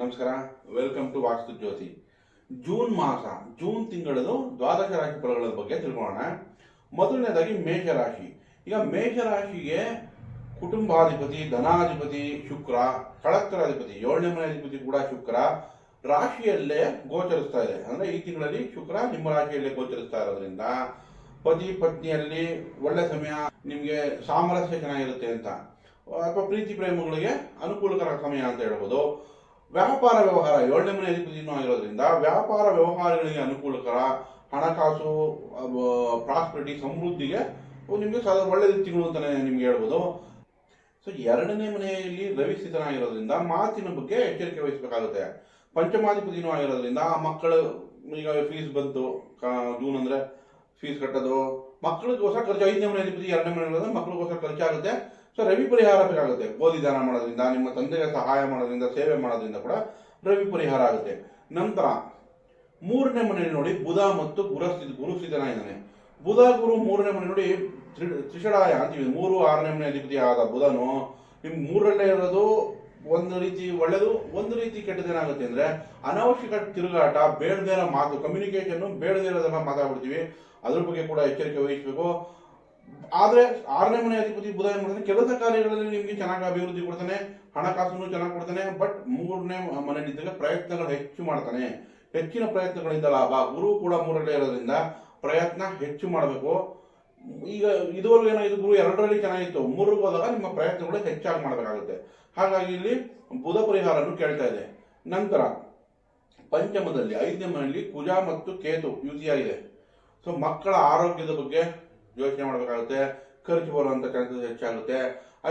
ನಮಸ್ಕಾರ welcome to Vastu Jyoti June ಮಾಸ, June ತಿಂಗಳದು ದ್ವಾದಶ ರಾಶಿ ಫಲಗಳ ಬಗ್ಗೆ ತಿಳ್ಕೊಳ್ಳೋಣ. ಮೊದಲನೇದಾಗಿ ಮೇಷರಾಶಿ ಈಗ ಮೇಷರಾಶಿಗೆ ಕುಟುಂಬಾಧಿಪತಿ, ಧನಾಧಿಪತಿ, ಶುಕ್ರ, ಕಳತ್ತರಾಧಿಪತಿ, ಏಳನೇ ಮನೆ ಅಧಿಪತಿ ಕೂಡ ಶುಕ್ರ. ರಾಶಿಯಲ್ಲೇ ಗೋಚರಿಸ್ತಾ ಇದೆ. ಅಂದ್ರೆ ಈ ತಿಂಗಳಲ್ಲಿ ಶುಕ್ರ ನಿಮ್ಮ ರಾಶಿಯಲ್ಲೇ ಗೋಚರಿಸ್ತಾ ಇರೋದ್ರಿಂದ ಪತಿ ಪತ್ನಿಯಲ್ಲಿ ಒಳ್ಳೆ ಸಮಯ, ನಿಮಗೆ ಸಾಮರಸ್ಯ ಚೆನ್ನಾಗಿರುತ್ತೆ ಅಂತ. ಅಥವಾ ಪ್ರೀತಿ ಪ್ರೇಮಗಳಿಗೆ ಅನುಕೂಲಕರ ಸಮಯ ಅಂತ ಹೇಳ್ಬೋದು. ವ್ಯಾಪಾರ ವ್ಯವಹಾರ ಏಳನೇ ಮನೆ ಅಧಿಪತಿನೂ ಆಗಿರೋದ್ರಿಂದ ವ್ಯಾಪಾರ ವ್ಯವಹಾರಗಳಿಗೆ ಅನುಕೂಲಕರ ಹಣಕಾಸು ಪ್ರಾಸ್ಪರಿಟಿ ಸಮೃದ್ಧಿಗೆ ನಿಮಗೆ ಒಳ್ಳೆ ತಿಂಗಳು ಅಂತಲೇ ನಿಮ್ಗೆ ಹೇಳ್ಬೋದು. ಸೊ ಎರಡನೇ ಮನೆಯಲ್ಲಿ ರವಿ ಸ್ಥಿತನಾಗಿರೋದ್ರಿಂದ ಮಾತಿನ ಬಗ್ಗೆ ಎಚ್ಚರಿಕೆ ವಹಿಸಬೇಕಾಗುತ್ತೆ. ಪಂಚಮಾಧಿಪತಿನೂ ಆಗಿರೋದ್ರಿಂದ ಮಕ್ಕಳು, ಈಗ ಫೀಸ್ ಬಂತು ಜೂನ್ ಅಂದ್ರೆ ಫೀಸ್ ಕಟ್ಟೋದು, ಮಕ್ಕಳಿಗೋಸ್ಕರ ಖರ್ಚು, ಐದನೇ ಮನೆ ಅಧಿಪತಿ ಎರಡನೇ ಮನೆ ಮಕ್ಕಳಿಗೋಸ್ಕರ ಖರ್ಚಾಗುತ್ತೆ. ಸೊ ರವಿ ಪರಿಹಾರ ಬೇಕಾಗುತ್ತೆ. ಗೋಧಿ ದಾನ ಮಾಡೋದ್ರಿಂದ, ನಿಮ್ಮ ತಂದೆಗೆ ಸಹಾಯ ಮಾಡೋದ್ರಿಂದ, ಸೇವೆ ಮಾಡೋದ್ರಿಂದ ಕೂಡ ರವಿ ಪರಿಹಾರ ಆಗುತ್ತೆ. ನಂತರ, ಮೂರನೇ ಮನೆಯಲ್ಲಿ ನೋಡಿ ಬುಧ ಮತ್ತು ಗುರುಸ್ಥಿತಿ ಗುರುಸ್ಥಿತನಾಗಿದ್ದಾನೆ ಬುಧ, ಗುರು ಮೂರನೇ ಮನೆ ನೋಡಿ ತ್ರಿ- ತ್ರಿಷಡಾಯ ಅಂತೀವಿ ಮೂರು, ಆರನೇ ಮನೆ ಅಧಿಪತಿ ಆದ ಬುಧನು ನಿಮ್ಗೆ ಮೂರಲ್ಲೇ ಇರೋದು ಒಂದು ರೀತಿ ಒಳ್ಳೆಯದು ಒಂದು ರೀತಿ ಕೆಟ್ಟದೇನಾಗುತ್ತೆ ಅಂದ್ರೆ ಅನಾವಶ್ಯಕ ತಿರುಗಾಟ, ಬೇಡದೇ ಇರೋ ಮಾತು ಕಮ್ಯುನಿಕೇಶನ್ ಬೇಡದೇ ಇರೋದೆಲ್ಲ ಮಾತಾಡ್ಬಿಡ್ತೀವಿ. ಅದ್ರ ಬಗ್ಗೆ ಕೂಡ ಎಚ್ಚರಿಕೆ ವಹಿಸಬೇಕು. ಆದ್ರೆ ಆರನೇ ಮನೆ ಅಧಿಪತಿ ಬುಧ ಏನ್ ಮಾಡ್ತಾನೆ? ಕೆಲಸ ಕಾರ್ಯಗಳಲ್ಲಿ ನಿಮ್ಗೆ ಚೆನ್ನಾಗಿ ಅಭಿವೃದ್ಧಿ ಕೊಡ್ತಾನೆ, ಹಣಕಾಸನ್ನು ಚೆನ್ನಾಗಿ ಕೊಡ್ತಾನೆ ಬಟ್ ಮೂರನೇ ಮನೆಯಲ್ಲಿದ್ದಾಗ ಪ್ರಯತ್ನಗಳು ಹೆಚ್ಚು ಮಾಡ್ತಾನೆ. ಹೆಚ್ಚಿನ ಪ್ರಯತ್ನಗಳಿಂದ ಲಾಭ. ಗುರು ಕೂಡ ಮೂರನೇ ಇರೋದ್ರಿಂದ ಪ್ರಯತ್ನ ಹೆಚ್ಚು ಮಾಡಬೇಕು. ಈಗ ಇದುವರೆಗೂ ಏನಾಗಿದೆ ಗುರು ಎರಡರಲ್ಲಿ ಚೆನ್ನಾಗಿತ್ತು. ಮೂರಕ್ಕೆ ಹೋದಾಗ ನಿಮ್ಮ ಪ್ರಯತ್ನಗಳು ಹೆಚ್ಚಾಗಿ ಮಾಡಬೇಕಾಗುತ್ತೆ. ಹಾಗಾಗಿ ಇಲ್ಲಿ ಬುಧ ಪರಿಹಾರವನ್ನು ಕೇಳ್ತಾ ಇದೆ. ನಂತರ ಪಂಚಮದಲ್ಲಿ, ಐದನೇ ಮನೆಯಲ್ಲಿ ಕುಜ ಮತ್ತು ಕೇತು ಯುತಿಯಾಗಿದೆ ಸೊ ಮಕ್ಕಳ ಆರೋಗ್ಯದ ಬಗ್ಗೆ ಯೋಚನೆ ಮಾಡಬೇಕಾಗುತ್ತೆ ಖರ್ಚು ಬರುವಂಥ ಚಾನ್ಸಸ್ ಹೆಚ್ಚಾಗುತ್ತೆ,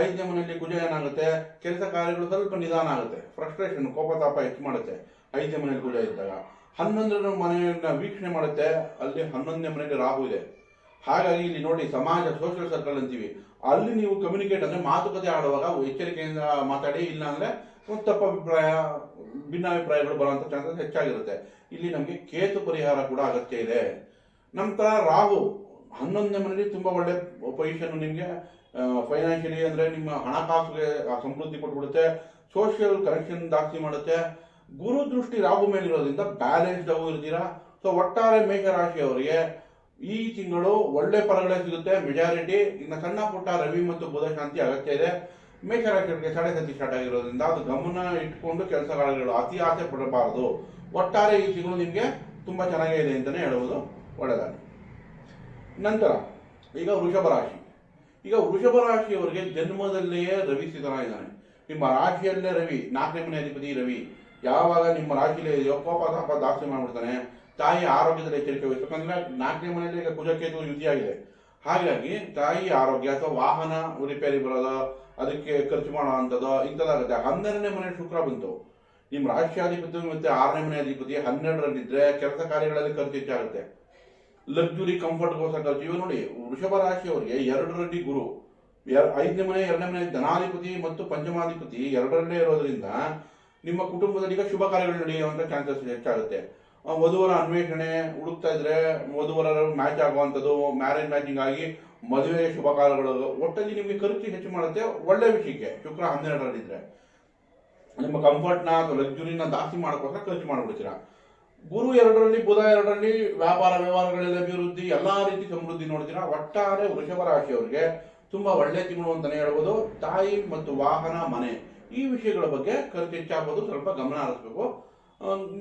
ಐದನೇ ಮನೆಯಲ್ಲಿ ಕುಜ ಏನಾಗುತ್ತೆ ಕೆಲಸ ಕಾರ್ಯಗಳು ಸ್ವಲ್ಪ ನಿಧಾನ ಆಗುತ್ತೆ ಫ್ರಸ್ಟ್ರೇಷನ್ ಕೋಪತಾಪ ಹೆಚ್ಚು ಮಾಡುತ್ತೆ, ಐದನೇ ಮನೆಯಲ್ಲಿ ಕುಜ ಇದ್ದಾಗ. ಹನ್ನೊಂದರ ಮನೆಯನ್ನ ವೀಕ್ಷಣೆ ಮಾಡುತ್ತೆ, ಅಲ್ಲಿ ಹನ್ನೊಂದನೇ ಮನೆಯಲ್ಲಿ ರಾಹು ಇದೆ. ಹಾಗಾಗಿ ಇಲ್ಲಿ ನೋಡಿ, ಸಮಾಜ ಸೋಷಿಯಲ್ ಸರ್ಕಲ್ ಅಂತೀವಿ. ಅಲ್ಲಿ ನೀವು ಕಮ್ಯುನಿಕೇಟ್ ಅಂದ್ರೆ ಮಾತುಕತೆ ಆಡುವಾಗ ಎಚ್ಚರಿಕೆಯಿಂದ ಮಾತಾಡಿ ಇಲ್ಲ ಅಂದ್ರೆ ಒಂದು ತಪ್ಪ ಅಭಿಪ್ರಾಯ, ಭಿನ್ನಾಭಿಪ್ರಾಯಗಳು ಬರುವಂತ ಚಾನ್ಸಸ್ ಹೆಚ್ಚಾಗಿರುತ್ತೆ. ಇಲ್ಲಿ ನಮಗೆ ಕೇತು ಪರಿಹಾರ ಕೂಡ ಅಗತ್ಯ ಇದೆ. ನಂತರ ರಾಹು. ಹನ್ನೊಂದನೇ ಮನೆಯಲ್ಲಿ ತುಂಬಾ ಒಳ್ಳೆ ಪೊಸಿಷನ್ ನಿಮಗೆ ಫೈನಾನ್ಷಿಯಲಿ ಅಂದ್ರೆ ನಿಮ್ಮ ಹಣಕಾಸುಗೆ ಸಮೃದ್ಧಿ ಕೊಟ್ಬಿಡುತ್ತೆ ಸೋಷಿಯಲ್ ಕನೆಕ್ಷನ್ ಜಾಸ್ತಿ ಮಾಡುತ್ತೆ. ಗುರು ದೃಷ್ಟಿ ರಾಹು ಮೇಲಿರೋದ್ರಿಂದ ಬ್ಯಾಲೆನ್ಸ್ಡ್ ಆಗೂ ಇರ್ತೀರಾ? ಸೊ ಒಟ್ಟಾರೆ ಮೇಷರಾಶಿಯವರಿಗೆ ಈ ತಿಂಗಳು ಒಳ್ಳೆ ಫಲಗಳೇ ಸಿಗುತ್ತೆ ಮೆಜಾರಿಟಿ ಇನ್ನು ಸಣ್ಣ ಪುಟ್ಟ ರವಿ ಮತ್ತು ಬುಧ ಶಾಂತಿ ಅಗತ್ಯ ಇದೆ. ಮೇಷರಾಶಿಯವರಿಗೆ ಸಾಡೆ ಸತಿ ಸ್ಟಾರ್ಟ್ ಆಗಿರೋದ್ರಿಂದ ಅದು ಗಮನ ಇಟ್ಕೊಂಡು ಕೆಲಸ ಕಾರ್ಯಗಳು ಅತಿ ಆಸೆ ಪಡಬಾರದು. ಒಟ್ಟಾರೆ ಈ ತಿಂಗಳು ನಿಮಗೆ ತುಂಬಾ ಚೆನ್ನಾಗೇ ಇದೆ ಅಂತಾನೆ ಹೇಳುವುದು ಒಳ್ಳೆಯದಾಗಿ ನಂತರ, ಈಗ ವೃಷಭ ರಾಶಿ. ಈಗ ವೃಷಭ ರಾಶಿಯವರಿಗೆ ಜನ್ಮದಲ್ಲಿಯೇ ರವಿ ಸ್ಥಿತನಾಗಿದ್ದಾನೆ. ನಿಮ್ಮ ರಾಶಿಯಲ್ಲೇ ರವಿ, ನಾಲ್ಕನೇ ಮನೆ ಅಧಿಪತಿ ರವಿ. ಯಾವಾಗ ನಿಮ್ಮ ರಾಶಿಯಲ್ಲಿ ಇದೆಯೋ, ಕೋಪ ತಾಪ ಜಾಸ್ತಿ ಮಾಡಿಬಿಡ್ತಾನೆ. ತಾಯಿ ಆರೋಗ್ಯದಲ್ಲಿ ಎಚ್ಚರಿಕೆ ವಹಿಸಬೇಕಂದ್ರೆ ನಾಲ್ಕನೇ ಮನೆಯಲ್ಲಿ ಈಗ ಕುಜಕೇತು ಯುತಿಯಾಗಿದೆ. ಹಾಗಾಗಿ ತಾಯಿ ಆರೋಗ್ಯ ಅಥವಾ ವಾಹನ ರಿಪೇರಿ ಬರೋದು, ಅದಕ್ಕೆ ಖರ್ಚು ಮಾಡುವಂಥದ್ದು ಇಂಥದ್ದಾಗುತ್ತೆ. ಹನ್ನೆರಡನೇ ಮನೆ ಶುಕ್ರ ಬಂತು. ನಿಮ್ಮ ರಾಷ್ಟ್ರಾಧಿಪತಿ ಮತ್ತು ಆರನೇ ಮನೆ ಅಧಿಪತಿ ಹನ್ನೆರಡರಲ್ಲಿದ್ರೆ ಕೆಲಸ ಕಾರ್ಯಗಳಲ್ಲಿ ಖರ್ಚು ಹೆಚ್ಚಾಗುತ್ತೆ. ಲಕ್ಸುರಿ ಕಂಫರ್ಟ್ಗೋಸ್ಕರ ಖರ್ಚು ಇವಾಗ ನೋಡಿ, ವೃಷಭ ರಾಶಿಯವರಿಗೆ ಎರಡರಲ್ಲಿ ಗುರು ಐದನೇ ಮನೆ, ಎರಡನೇ ಮನೆ ಧನಾಧಿಪತಿ ಮತ್ತು ಪಂಚಮಾಧಿಪತಿ ಎರಡರಲ್ಲೇ ಇರೋದ್ರಿಂದ ನಿಮ್ಮ ಕುಟುಂಬದಲ್ಲಿ ಈಗ ಶುಭ ಕಾರ್ಯಗಳು ನಡೆಯುವಂತ ಚಾನ್ಸಸ್ ಹೆಚ್ಚಾಗುತ್ತೆ. ವಧುವರ ಅನ್ವೇಷಣೆ ಹುಡುಕ್ತಾ ಇದ್ರೆ ವಧುವರ ಮ್ಯಾಚ್ ಆಗುವಂಥದ್ದು ಮ್ಯಾರೇಜ್ ಮ್ಯಾಚಿಂಗ್ ಆಗಿ ಮದುವೆ ಶುಭ ಕಾರ್ಯಗಳು ಒಟ್ಟಲ್ಲಿ ನಿಮಗೆ ಖರ್ಚು ಹೆಚ್ಚು ಮಾಡುತ್ತೆ, ಒಳ್ಳೆ ವಿಷಯಕ್ಕೆ. ಶುಕ್ರ ಹನ್ನೆರಡರಲ್ಲಿದ್ರೆ. ನಿಮ್ಮ ಕಂಫರ್ಟ್ನ ಅಥವಾ ಲಕ್ಸುರಿನ ಜಾಸ್ತಿ ಮಾಡೋಕ್ಕೋಸ್ಕರ ಖರ್ಚು ಮಾಡ್ಬಿಡ್ತೀರಾ. ಗುರು ಎರಡರಲ್ಲಿ, ಬುಧ ಎರಡರಲ್ಲಿ, ವ್ಯಾಪಾರ ವ್ಯವಹಾರಗಳಲ್ಲಿ ಅಭಿವೃದ್ಧಿ, ಎಲ್ಲಾ ರೀತಿ ಸಮೃದ್ಧಿ ನೋಡ್ತೀರಾ? ಒಟ್ಟಾರೆ ವೃಷಭ ರಾಶಿಯವರಿಗೆ ತುಂಬಾ ಒಳ್ಳೆ ತಿಂಗಳು ಅಂತಾನೆ ಹೇಳ್ಬೋದು. ತಾಯಿ ಮತ್ತು ವಾಹನ, ಮನೆ ಈ ವಿಷಯಗಳ ಬಗ್ಗೆ ಖರ್ಚು ಸ್ವಲ್ಪ ಗಮನ ಹರಿಸ್ಬೇಕು.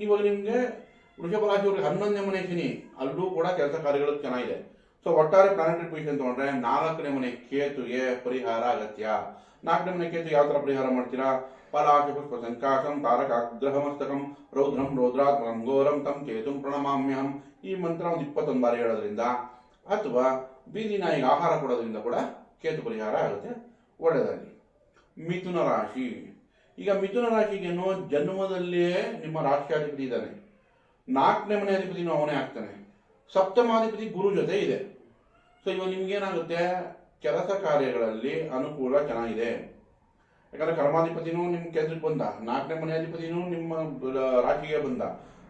ಇವಾಗ ನಿಮ್ಗೆ ವೃಷಭ ರಾಶಿಯವರಿಗೆ ಹನ್ನೊಂದನೇ ಮನೆ ಶನಿ, ಅಲ್ಲೂ ಕೂಡ ಕೆಲಸ ಕಾರ್ಯಗಳು ಚೆನ್ನಾಗಿದೆ. ಸೊ ಒಟ್ಟಾರೆ ಪ್ಲಾನೆಟರಿ ಪೊಸಿಷನ್ ತಗೊಂಡ್ರೆ ನಾಲ್ಕನೇ ಮನೆ ಕೇತುಗೆ ಪರಿಹಾರ ಅಗತ್ಯ. ನಾಲ್ಕನೇ ಕೇತು ಯಾವ ತರ ಪರಿಹಾರ ಮಾಡ್ತೀರಾ? ಪಲಾಶ ಪುಷ್ಪ ಸಂಕಾಶಂ ತಾರಕ ಗ್ರಹಮಸ್ತಕಂ ರೌದ್ರಂ ರೌದ್ರಾತ್ಮಕಂ ಘೋರಂ ತಂ ಕೇತುಂ ಪ್ರಣಮಾಮ್ಯಹಂ. ಈ ಮಂತ್ರ ಒಂದು ಇಪ್ಪತ್ತೊಂದು ಬಾರಿ ಹೇಳೋದ್ರಿಂದ ಅಥವಾ ಬೀದಿ ನಾಯಿಗೆ ಆಹಾರ ಕೊಡೋದ್ರಿಂದ ಕೂಡ ಕೇತು ಪರಿಹಾರ ಆಗುತ್ತೆ. ಒಳ್ಳೆಯದಾಗಿ ಮಿಥುನ ರಾಶಿ. ಈಗ ಮಿಥುನ ರಾಶಿಗೇನು ಜನ್ಮದಲ್ಲಿಯೇ ನಿಮ್ಮ ರಾಷ್ಟ್ರಾಧಿಪತಿ ಇದ್ದಾನೆ. ನಾಲ್ಕನೇ ಮನೆ ಅಧಿಪತಿನೂ ಅವನೇ ಆಗ್ತಾನೆ. ಸಪ್ತಮಾಧಿಪತಿ ಗುರು ಜೊತೆ ಇದೆ. ಸೊ ಇವಾಗ ನಿಮ್ಗೇನಾಗುತ್ತೆ? ಕೆಲಸ ಕಾರ್ಯಗಳಲ್ಲಿ ಅನುಕೂಲ ಚೆನ್ನಾಗಿದೆ. ಯಾಕಂದ್ರೆ ಕರ್ಮಾಧಿಪತಿನೂ ನಿಮ್ಮ ಕೇಂದ್ರಕ್ಕೆ ಬಂದ, ನಾಲ್ಕನೇ ಮನೆ ಅಧಿಪತಿನೂ ನಿಮ್ಮ ರಾಶಿಗೆ ಬಂದ.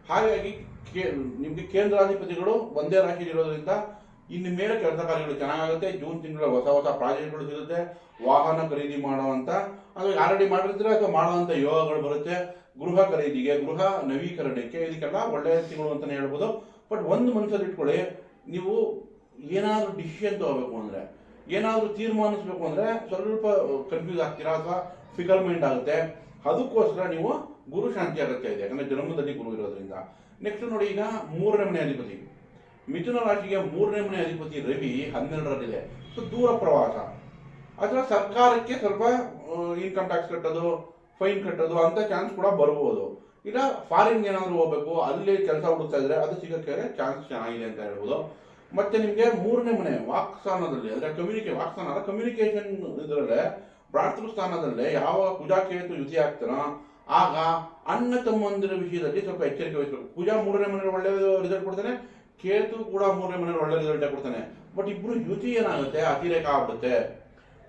ಹಾಗಾಗಿ ಕೇ- ನಿಮ್ಗೆ ಕೇಂದ್ರಾಧಿಪತಿಗಳು ಒಂದೇ ರಾಶಿಯಲ್ಲಿ ಇರೋದ್ರಿಂದ ಇನ್ನು ಮೇಲೆ ಕೆಲಸ ಕಾರ್ಯಗಳು ಚೆನ್ನಾಗುತ್ತೆ ಜೂನ್ ತಿಂಗಳ ಹೊಸ ಹೊಸ ಪ್ರಾಜೆಕ್ಟ್ಗಳು ಸಿಗುತ್ತೆ. ವಾಹನ ಖರೀದಿ ಮಾಡುವಂತ, ಅದು ಆಲ್ರೆಡಿ ಮಾಡಿರ್ತೀರ ಅಥವಾ ಮಾಡುವಂತ ಯೋಗಗಳು ಬರುತ್ತೆ. ಗೃಹ ಖರೀದಿಗೆ, ಗೃಹ ನವೀಕರಣಕ್ಕೆ ಇದಕ್ಕೆಲ್ಲ ಒಳ್ಳೆಯ ತಿಂಗಳು ಅಂತಲೇ ಹೇಳ್ಬೋದು. ಬಟ್ ಒಂದು ಮನಸ್ಸಲ್ಲಿ ಇಟ್ಕೊಳ್ಳಿ, ನೀವು ಏನಾದರೂ ಡಿಸಿಷನ್ ತಗೋಬೇಕು ಅಂದ್ರೆ ಏನಾದರೂ ತೀರ್ಮಾನಿಸ್ಬೇಕು ಅಂದ್ರೆ ಸ್ವಲ್ಪ ಕನ್ಫ್ಯೂಸ್ ಆಗ್ತೀರಾ ಅಥವಾ ಫಿಕಲ್ ಮೈಂಡ್ ಆಗುತ್ತೆ. ಅದಕ್ಕೋಸ್ಕರ ನೀವು ಗುರು ಶಾಂತಿ ಅಗತ್ಯ ಇದೆ. ಯಾಕಂದರೆ ಜನ್ಮದಲ್ಲಿ ಗುರು ಇರೋದ್ರಿಂದ. ನೆಕ್ಸ್ಟ್ ನೋಡಿ ಈಗ ಮೂರನೇ ಮನೆ ಅಧಿಪತಿ. ಮಿಥುನ ರಾಶಿಗೆ ಮೂರನೇ ಮನೆ ಅಧಿಪತಿ ರವಿ ಹನ್ನೆರಡರಲ್ಲಿದೆ. ಸೊ ದೂರ ಪ್ರವಾಸ. ಅಥವಾ ಸರ್ಕಾರಕ್ಕೆ ಸ್ವಲ್ಪ ಇನ್ಕಮ್ ಟ್ಯಾಕ್ಸ್ ಕಟ್ಟೋದು ಫೈನ್ ಕಟ್ಟೋದು ಅಂತ ಚಾನ್ಸ್ ಕೂಡ ಬರ್ಬೋದು. ಇಲ್ಲ ಫಾರಿನ್ ಏನಾದರೂ ಹೋಗ್ಬೇಕು, ಅಲ್ಲಿ ಕೆಲಸ ಹುಡುಕ್ತಾ ಇದ್ರೆ ಅದು ಸಿಗೋಕ್ಕೆ ಚಾನ್ಸ್ ಚೆನ್ನಾಗಿದೆ ಅಂತ ಹೇಳ್ಬೋದು. ಮತ್ತೆ ನಿಮಗೆ ಮೂರನೇ ಮನೆ ವಾಕ್ಸ್ಥಾನದಲ್ಲಿ, ಅಂದ್ರೆ ಕಮ್ಯುನಿಕೇ ವಾಕ್ಸ್ಥಾನ ಅಂದರೆ ಕಮ್ಯುನಿಕೇಶನ್ ಇದರಲ್ಲೇ ಭ್ರಾತೃ ಸ್ಥಾನದಲ್ಲೇ ಯಾವ ಕುಜಾಕೇತು ಯುತಿ ಆಗ್ತಾನೋ, ಆಗ ಅಣ್ಣ ತಮ್ಮಂದಿರ ವಿಷಯದಲ್ಲಿ ಸ್ವಲ್ಪ ಎಚ್ಚರಿಕೆ ವಹಿಸಬೇಕು. ಪೂಜಾ ಮೂರನೇ ಮನೆ ಒಳ್ಳೆ ರಿಸಲ್ಟ್ ಕೊಡ್ತಾನೆ, ಕೇತು ಕೂಡ ಮೂರನೇ ಮನೆ ಒಳ್ಳೆ ರಿಸಲ್ಟ್ ಕೊಡ್ತಾನೆ. ಬಟ್ ಇಬ್ರು ಯುತಿ ಏನಾಗುತ್ತೆ? ಅತಿರೇಕ ಆಗ್ಬಿಡುತ್ತೆ.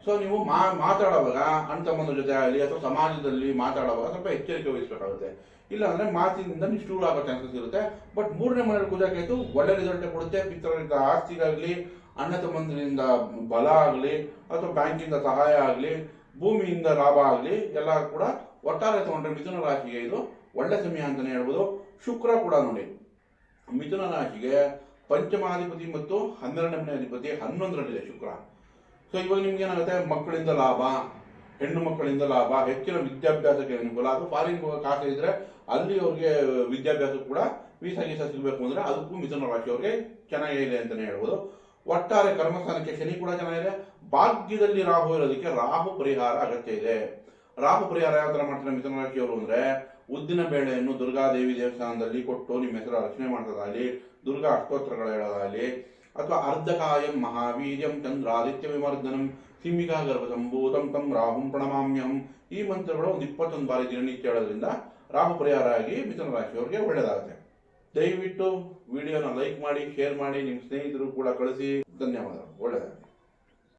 ಸೊ ನೀವು ಮಾತಾಡುವಾಗ, ಅಣ್ಣ ತಮ್ಮಂದ್ರ ಜೊತೆ ಆಗಲಿ, ಅಥವಾ ಸಮಾಜದಲ್ಲಿ ಮಾತಾಡುವಾಗ ಸ್ವಲ್ಪ ಎಚ್ಚರಿಕೆ ವಹಿಸಬೇಕಾಗುತ್ತೆ. ಇಲ್ಲ ಅಂದ್ರೆ ಮಾತಿನಿಂದ ನಿಷ್ಠೂರ ಆಗೋ ಚಾನ್ಸಸ್ ಇರುತ್ತೆ. ಬಟ್ ಮೂರನೇ ಮನೆಯಲ್ಲಿ ಕುಜಾಕೇತು ಒಳ್ಳೆ ರಿಸಲ್ಟ್ ಕೊಡುತ್ತೆ. ಪಿತರರಿಂದ ಆಸ್ತಿಗಾಗ್ಲಿ ಅಣ್ಣ ತಮ್ಮಂದಿರಿಂದ ಬಲ ಆಗಲಿ, ಅಥವಾ ಬ್ಯಾಂಕಿಂದ ಸಹಾಯ ಆಗಲಿ, ಭೂಮಿಯಿಂದ ಲಾಭ ಆಗಲಿ, ಎಲ್ಲ ಕೂಡ ಒಟ್ಟಾರೆ ತಗೊಂಡ್ರೆ ಮಿಥುನ ರಾಶಿಗೆ ಇದು ಒಳ್ಳೆ ಸಮಯ ಅಂತಾನೆ ಹೇಳ್ಬೋದು. ಶುಕ್ರ ಕೂಡ ನೋಡಿ. ಮಿಥುನ ರಾಶಿಗೆ ಪಂಚಮಾಧಿಪತಿ ಮತ್ತು ಹನ್ನೆರಡನೇ ಅಧಿಪತಿ ಹನ್ನೊಂದರಲ್ಲಿದೆ ಶುಕ್ರ. ಸೊ ಇವಾಗ ನಿಮ್ಗೆ ಏನಾಗುತ್ತೆ? ಮಕ್ಕಳಿಂದ ಲಾಭ ಹೆಣ್ಣು ಮಕ್ಕಳಿಂದ ಲಾಭ, ಹೆಚ್ಚಿನ ವಿದ್ಯಾಭ್ಯಾಸಕ್ಕೆ ಅನುಕೂಲ ಅದು ಫಾರಿನ್ ಆಸೆ ಇದ್ರೆ ಅಲ್ಲಿ ಅವ್ರಿಗೆ ವಿದ್ಯಾಭ್ಯಾಸ ಕೂಡ ವೀಸಾ ಸಿಗಬೇಕು ಅಂದ್ರೆ ಅದಕ್ಕೂ ಮಿಥುನ ರಾಶಿಯವ್ರಿಗೆ ಚೆನ್ನಾಗಿದೆ ಅಂತಲೇ ಹೇಳ್ಬೋದು. ಒಟ್ಟಾರೆ ಕರ್ಮಸ್ಥಾನಕ್ಕೆ ಶನಿ ಕೂಡ ಚೆನ್ನಾಗಿದೆ. ಭಾಗ್ಯದಲ್ಲಿ ರಾಹು ಇರೋದಕ್ಕೆ ರಾಹು ಪರಿಹಾರ ಅಗತ್ಯ ಇದೆ. ರಾಹು ಪರಿಹಾರ ಯಾವ ತರ ಮಾಡ್ತಾರೆ ಮಿಥುನ ರಾಶಿಯವರು ಅಂದ್ರೆ ಉದ್ದಿನ ಬೇಳೆಯನ್ನು ದುರ್ಗಾದೇವಿ ದೇವಸ್ಥಾನದಲ್ಲಿ ಕೊಟ್ಟು ನಿಮ್ಮ ಹೆಸರು ರಚನೆ ಮಾಡೋದಾಗಲಿ ದುರ್ಗಾ ಅಷ್ಟೋತ್ತರಗಳು ಹೇಳೋದಾಗಲಿ, ಅಥವಾ ಅರ್ಧಕಾಯಂ ಮಹಾವೀರ್ಯಂ ಚಂದ್ರಾದಿತ್ಯ ವಿಮರ್ದನಂ ಸಿಂಹಿಕಾ ಗರ್ಭ ಸಂಭೂತಂ ತಂ ರಾಹುಂ ಪ್ರಣಮಾಮ್ಯಂ ಈ ಮಂತ್ರಗಳು ಒಂದು ಇಪ್ಪತ್ತೊಂದು ಬಾರಿ ದಿನನಿತ್ಯ ಹೇಳೋದ್ರಿಂದ ರಾಹು ಪರಿಹಾರ ಆಗಿ ಮಿಥುನ ರಾಶಿಯವರಿಗೆ ಒಳ್ಳೆಯದಾಗುತ್ತೆ. ದಯವಿಟ್ಟು ವಿಡಿಯೋನ ಲೈಕ್ ಮಾಡಿ, ಶೇರ್ ಮಾಡಿ, ನಿಮ್ಮ ಸ್ನೇಹಿತರು ಕೂಡ ಕಳಿಸಿ. ಧನ್ಯವಾದಗಳು. ಒಳ್ಳೆಯದಾಗಲಿ.